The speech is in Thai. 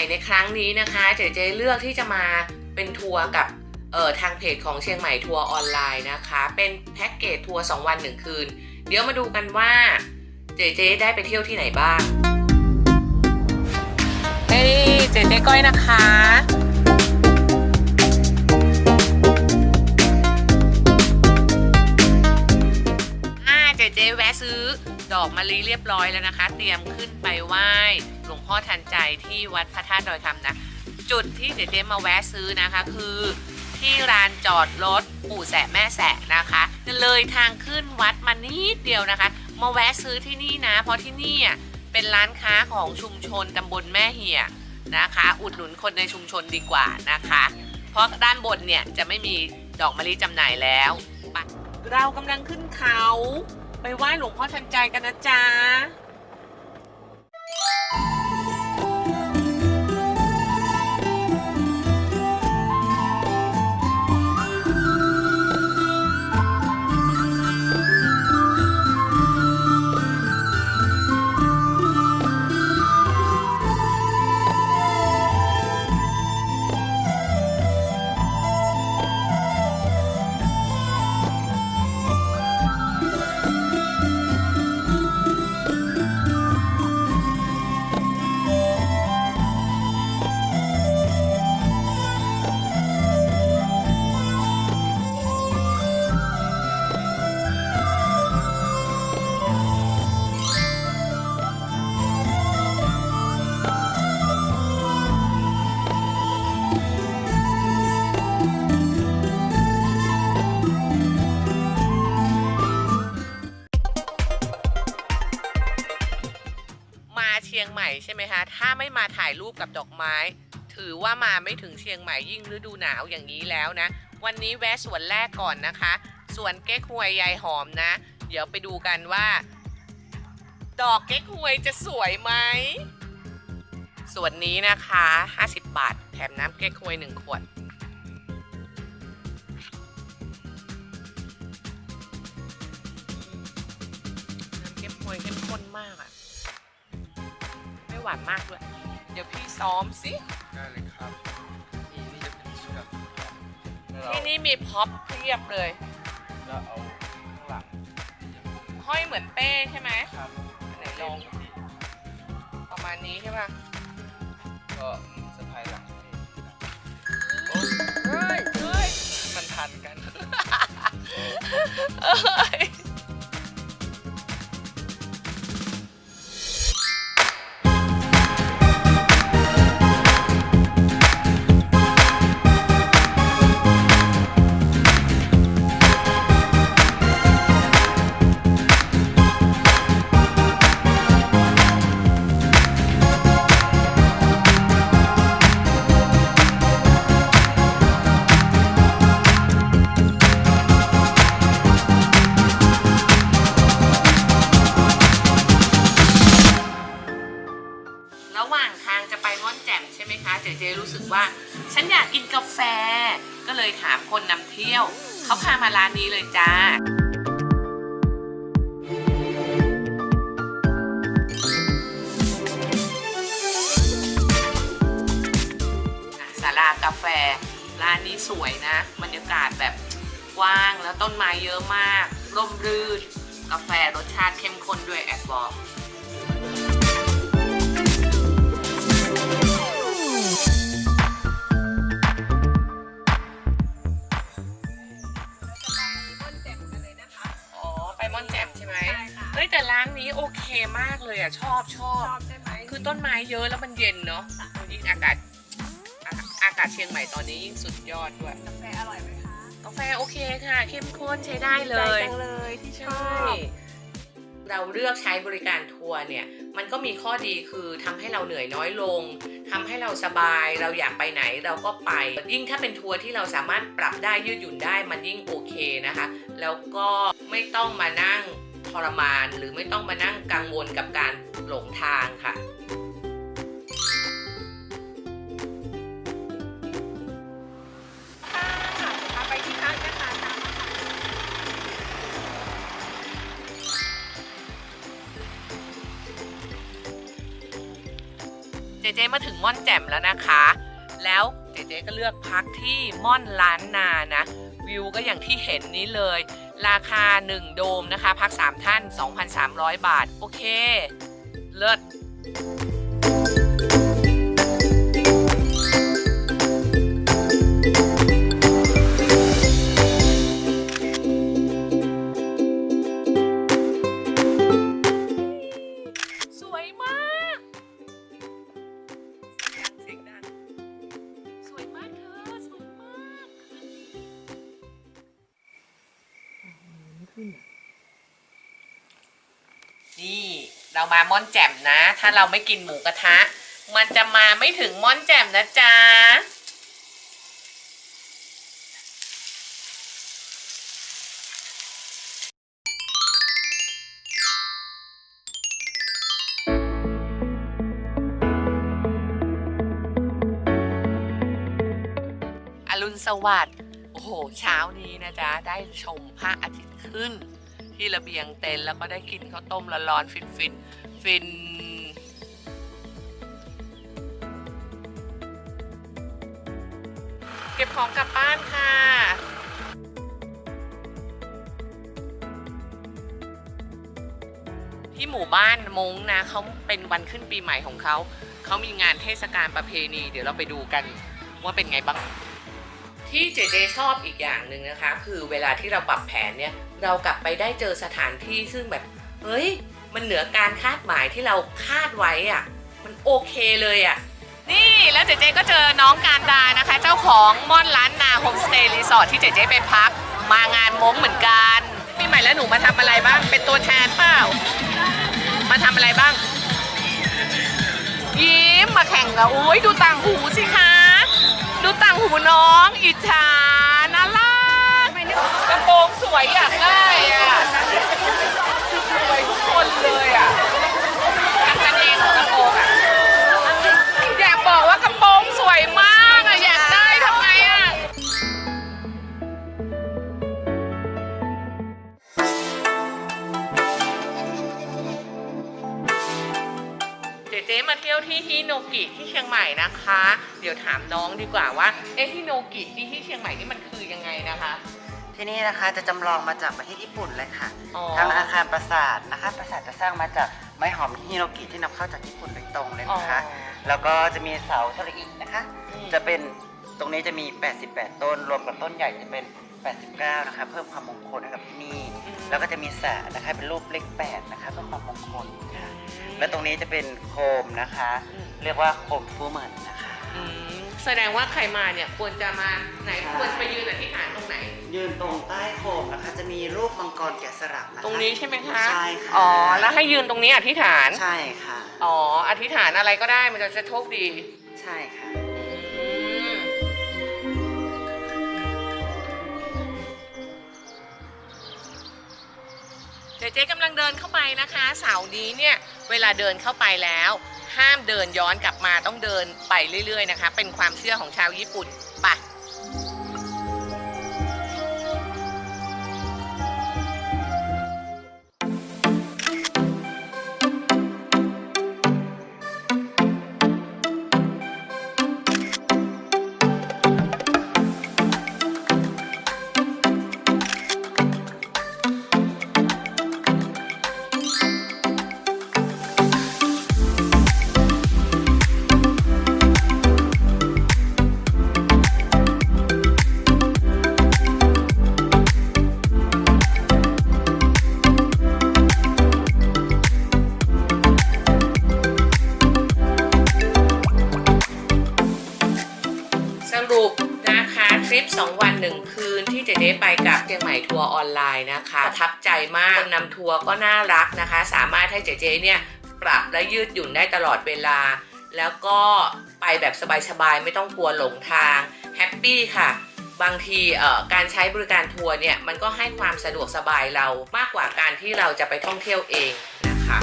ม่ในครั้งนี้นะคะเจเจเลือกที่จะมาเป็นทัวร์กับเอ่อทางเพจของเชียงใหม่ทัวร์ออนไลน์นะคะ เป็นแพ็กเกจทัวร์2วัน 1 คืน เดี๋ยวมาดูกันว่าเจเจได้ไปเที่ยวที่ไหนบ้างเฮ้ยเจเจก้อยนะคะ ดอกมะลิเรียบร้อยแล้วนะคะ เตรียมขึ้นไปไหว้หลวงพ่อทันใจที่วัดพระธาตุดอยคำนะจุดที่เจเจมาแวะซื้อนะคะ คือที่ร้านจอดรถปู่แสะแม่แสะนะคะเลยทางขึ้นวัดมานิดเดียวนะคะ มาแวะซื้อที่นี่นะ เพราะที่นี่เป็นร้านค้าของชุมชนตำบลแม่เหี่ยนะคะ อุดหนุนคนในชุมชนดีกว่านะคะ เพราะด้านบนเนี่ยจะไม่มีดอกมะลิจำหน่ายแล้วไปเรากำลังขึ้นเขา ไปไหว้หลวงพ่อทันใจกันนะจ๊ะ ไหมคะถ้าไม่มาถ่ายรูปกับดอกไม้ ถือว่ามาไม่ถึงเชียงใหม่ยิ่งฤดูหนาวอย่างนี้แล้วนะ วันนี้แวะสวนแรกก่อนนะคะสวนเก๊กฮวยยายหอมนะ เดี๋ยวไปดูกันว่า ดอกเก๊กฮวยจะสวยไหมสวนนี้นะคะ 50 บาท แถมน้ำเก๊กฮวย 1 ขวดน้ำเก๊กฮวยเข้มข้นมากอะ ไม่หวานมากด้วย เดี๋ยวพี่ซ้อมสิ ได้เลยครับนี่นี่จะเป็นเชือกแล้วเราที่นี่มีพ็อปเพียบเลย จะเอาข้างหลังห้อยเหมือนเป้ใช่ไหมครับไหนลองประมาณนี้ใช่ป่ะก็สะพายหลังนี่เฮ้ยเฮ้ยมันทันกัน เอ้ย เขาพามาร้านนี้เลยจ้าอะศาลากาแฟ ร้านนี้สวยนะ บรรยากาศแบบกว้างแล้วต้นไม้เยอะมาก ร่มรื่น กาแฟรสชาติเข้มข้นด้วยแอบบอก ชียงใหม่ตอนนี้ยิ่งสุดยอดด้วย กาแฟอร่อยไหมคะกาแฟโอเคค่ะ เข้มข้นใช้ได้เลใจย จังเลยที่ชอใช่บเราเลือกใช้บริการทัวร์เนี่ย มันก็มีข้อดีคือทำให้เราเหนื่อยน้อยลงทำให้เราสบาย เราอยากไปไหนเราก็ไป ยิ่งถ้าเป็นทัวร์ที่เราสามารถปรับได้ยืดหยุ่นได้มันยิ่งโอเคนะคะ แล้วก็ไม่ต้องมานั่งทรมาน หรือไม่ต้องมานั่งกังวลกับการหลงทางค่ะ เจเจมาถึงม่อนแจ่มแล้วนะคะ แล้วเจเจก็เลือกพักที่ม่อนล้านนานะ วิวก็อย่างที่เห็นนี้เลย ราคา 1 โดมนะคะ พัก 3 ท่าน 2,300 บาท โอเค เลิศ เรามาม่อนแจ่มนะ ถ้าเราไม่กินหมูกระทะ มันจะมาไม่ถึงม่อนแจ่มนะจ๊ะอรุณสวัสดิ์ โอ้โห เช้านี้นะจ๊ะ ได้ชมพระอาทิตย์ขึ้น ที่ระเบียงเต็นท์แล้วก็ได้กินข้าวต้มร้อนๆฟินฟินฟินเก็บของกลับบ้านค่ะที่หมู่บ้านมงนะเขาเป็นวันขึ้นปีใหม่ของเขาเขามีงานเทศกาลประเพณี เดี๋ยวเราไปดูกันว่าเป็นไงบ้าง ที่เจเจชอบอีกอย่างหนึ่งนะคะ คือเวลาที่เราปรับแผนเนี่ย เรากลับไปได้เจอสถานที่ซึ่งแบบ เฮ้ย มันเหนือการคาดหมายที่เราคาดไว้อะมันโอเคเลยอะนี่แล้วเจเจก็เจอน้องการดานะคะ เจ้าของม่อนล้านนาโฮมสเตย์รีสอร์ทที่เจเจไปพัก มางานม้งเหมือนกันปีใหม่แล้วหนูมาทำอะไรบ้าง เป็นตัวแทนเปล่า มาทำอะไรบ้าง ยิ้มมาแข่งกับอุ้ยดูต่างหูสิคะ ดูต่างหูน้องอิจฉา มาเที่ยวที่ฮิโนกิที่เชียงใหม่นะคะ เดี๋ยวถามน้องดีกว่าว่าเอ๊ะฮิโนกิที่ที่เชียงใหม่นี่มันคือยังไงนะคะ ที่นี่นะคะจะจำลองมาจากประเทศญี่ปุ่นเลยค่ะอ๋อ ทั้งอาคารปราสาทนะคะ ปราสาทจะสร้างมาจากไม้หอมฮิโนกิที่นำเข้าจากญี่ปุ่นโดยตรงเลยนะคะอ๋อแล้วก็จะมีเสาเทริอินะคะ อืม จะเป็นตรงนี้จะมี 88 ต้น รวมกับต้นใหญ่จะเป็น 89 นะคะ เพิ่มความมงคลให้กับที่นี่ แล้วก็จะมีสระนะคะเป็นรูปเลข8นะคะเพื่อความมงคลค่ะ และตรงนี้จะเป็นโคมนะคะ อืม เรียกว่าโคมฟูเหมือนนะคะ อืมแสดงว่าใครมาเนี่ยควรจะมาไหนควรไปยืนอธิษฐานตรงไหน ยืนตรงใต้โคมนะคะ จะมีรูปมังกรแกะสลักนะคะตรงนี้ใช่ไหมคะใช่ค่ะอ๋อแล้วให้ยืนตรงนี้อธิษฐาน ใช่ค่ะ อ๋ออธิษฐานอะไรก็ได้มันจะจะโชคดี ใช่ค่ะ เจเจกำลังเดินเข้าไปนะคะเสานี้เนี่ยเวลาเดินเข้าไปแล้ว ห้ามเดินย้อนกลับมาต้องเดินไปเรื่อยๆนะคะ เป็นความเชื่อของชาวญี่ปุ่นไปะ สรุปนะคะทริป 2 วัน 1 คืนที่เจเจไปกับเชียงใหม่ทัวร์ออนไลน์นะคะประทับใจมากคนนำทัวร์ก็น่ารักนะคะ สามารถให้เจเจเนี่ยปรับและยืดหยุ่นได้ตลอดเวลา แล้วก็ไปแบบสบายๆ ไม่ต้องกลัวหลงทางแฮปปี้ค่ะ บางทีเอ่อการใช้บริการทัวร์เนี่ยมันก็ให้ความสะดวกสบายเรามากกว่าการที่เราจะไปท่องเที่ยวเองนะคะ